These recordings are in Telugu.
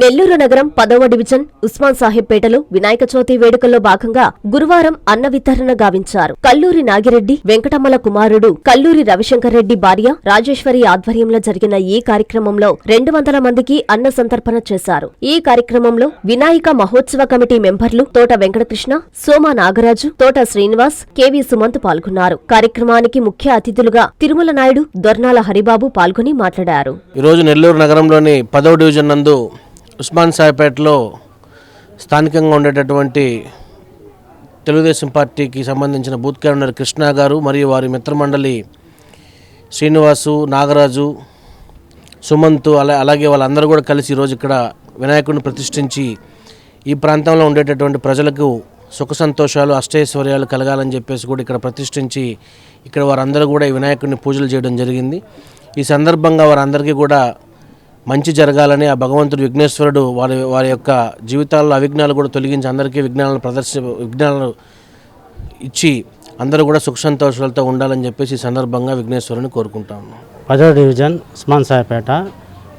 నెల్లూరు నగరం పదవ డివిజన్ ఉస్మాన్ సాహెబ్ పేటలో వినాయక చవితి వేడుకల్లో భాగంగా గురువారం అన్న వితరణ గావించారు. కల్లూరి నాగిరెడ్డి వెంకటమ్మల కుమారుడు కల్లూరి రవిశంకర్ రెడ్డి భార్య రాజేశ్వరి ఆధ్వర్యంలో జరిగిన ఈ కార్యక్రమంలో రెండు వందల మందికి అన్న సంతర్పణ చేశారు. ఈ కార్యక్రమంలో వినాయక మహోత్సవ కమిటీ మెంబర్లు తోట వెంకటకృష్ణ సోమా నాగరాజు తోట శ్రీనివాస్ కెవి సుమంత్ పాల్గొన్నారు. కార్యక్రమానికి ముఖ్య అతిథులుగా తిరుమల నాయుడు దొర్నాల హరిబాబు పాల్గొని మాట్లాడారు. ఈరోజు నెల్లూరు నగరంలోని పదవ డివిజన్ నందు ఉస్మాన్ సాయిపేటలో స్థానికంగా ఉండేటటువంటి తెలుగుదేశం పార్టీకి సంబంధించిన బూత్ కన్వీనర్ కృష్ణ గారు మరియు వారి మిత్రమండలి శ్రీనివాసు నాగరాజు సుమంత్ అలా అలాగే వాళ్ళందరూ కూడా కలిసి ఈరోజు ఇక్కడ వినాయకుడిని ప్రతిష్ఠించి ఈ ప్రాంతంలో ఉండేటటువంటి ప్రజలకు సుఖ సంతోషాలు అష్టైశ్వర్యాలు కలగాలని చెప్పేసి కూడా ఇక్కడ ప్రతిష్ఠించి ఇక్కడ వారందరూ కూడా ఈ వినాయకుడిని పూజలు చేయడం జరిగింది. ఈ సందర్భంగా వారందరికీ కూడా మంచి జరగాలని ఆ భగవంతుడు విఘ్నేశ్వరుడు వారి వారి యొక్క జీవితాల్లో అవిఘ్నాలు కూడా తొలగించి అందరికీ విఘ్నాలను ప్రదర్శి విఘ్నాలను ఇచ్చి అందరూ కూడా సుఖ సంతోషాలతో ఉండాలని చెప్పేసి ఈ సందర్భంగా విఘ్నేశ్వరుని కోరుకుంటాము పదో డివిజన్ ఉస్మాన్ సాయిపేట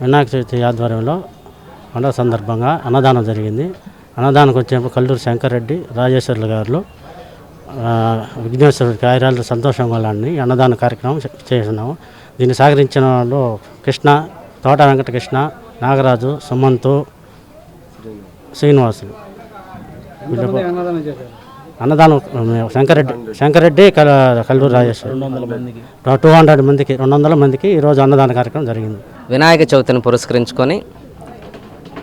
వినాయక చవితి ఆధ్వర్యంలో పండుగ సందర్భంగా అన్నదానం జరిగింది. అన్నదానంకి వచ్చినప్పుడు కల్లూరు శంకర్రెడ్డి రాజేశ్వర్లు గారు విఘ్నేశ్వరుడికి ఆయురాలు సంతోషంగా వల్ల అన్నదాన కార్యక్రమం చేసినాము దీన్ని సహకరించిన వాళ్ళు కృష్ణ తోట వెంకటకృష్ణ నాగరాజు సుమంతు శ్రీనివాసులు. అన్నదానం శంకరెడ్డి శంకరెడ్డి కల కల్లూరు రాజేశ్వరి. టూ హండ్రెడ్ మందికి రెండు వందల మందికి ఈరోజు అన్నదాన కార్యక్రమం జరిగింది. వినాయక చవితిని పురస్కరించుకొని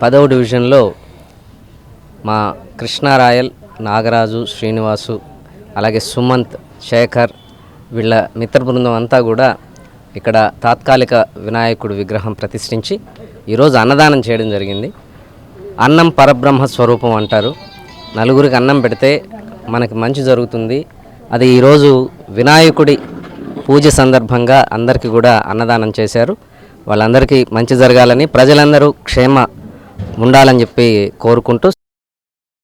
పదవ డివిజన్లో మా కృష్ణారాయల్ నాగరాజు శ్రీనివాసు అలాగే సుమంత్ శేఖర్ వీళ్ళ మిత్ర బృందం అంతా కూడా ఇక్కడ తాత్కాలిక వినాయకుడు విగ్రహం ప్రతిష్ఠించి ఈరోజు అన్నదానం చేయడం జరిగింది. అన్నం పరబ్రహ్మ స్వరూపం అంటారు. నలుగురికి అన్నం పెడితే మనకి మంచి జరుగుతుంది. అది ఈరోజు వినాయకుడి పూజ సందర్భంగా అందరికీ కూడా అన్నదానం చేశారు. వాళ్ళందరికీ మంచి జరగాలని ప్రజలందరూ క్షేమ ఉండాలని చెప్పి కోరుకుంటూ